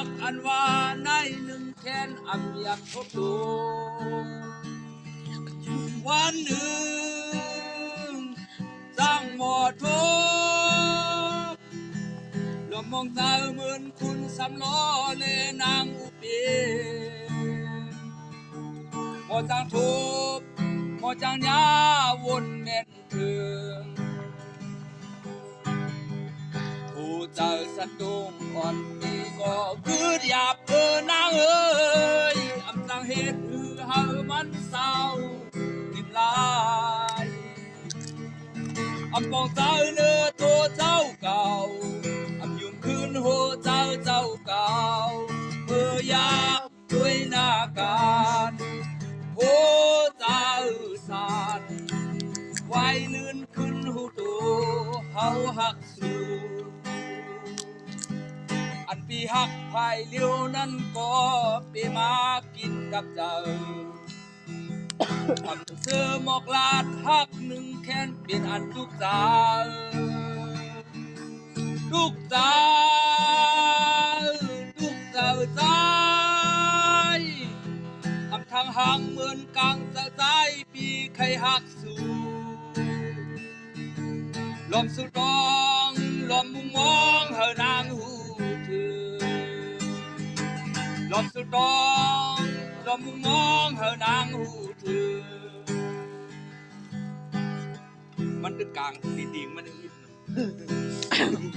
หักอันว่าในหนึ่งแค้นอันอยากทบทวนวันหนึ่งสร้างหมอทบลมมองตาเหมือนคุณสำล้อเลนางอุเปหมอจางทุบหมอจางยาว สะดุ้งอ่อนมีก็คือหยาบเออนางเอ้ยอำตังเหตุฮือเฮามันเศร้ากินลายอำปองเจ้าเนื้อตัวเจ้าเก่าอำยุ่งคืนโหเจ้าเจ้าเก่าเมื่อยากด้วยหน้าการโหเจ้าสาดไว้ลื่นขึ้นหูตูเฮาหักสู อันปีหักภายเลี้ยวนั้นก็ปีมากินกับเจ้าอันเสื้อหมอกลาดหักหนึ่งแค้นเป็นอันทุกใจทุกใจทุกเจ้าใจทำทางห่างเหมือนกลางสะสายปีใครหักสู่ลมสุดดอ อบสุดตองลมมุมมองเธอนางหูถือมันตึกกลางสีดิงมันนิดหนึ่ง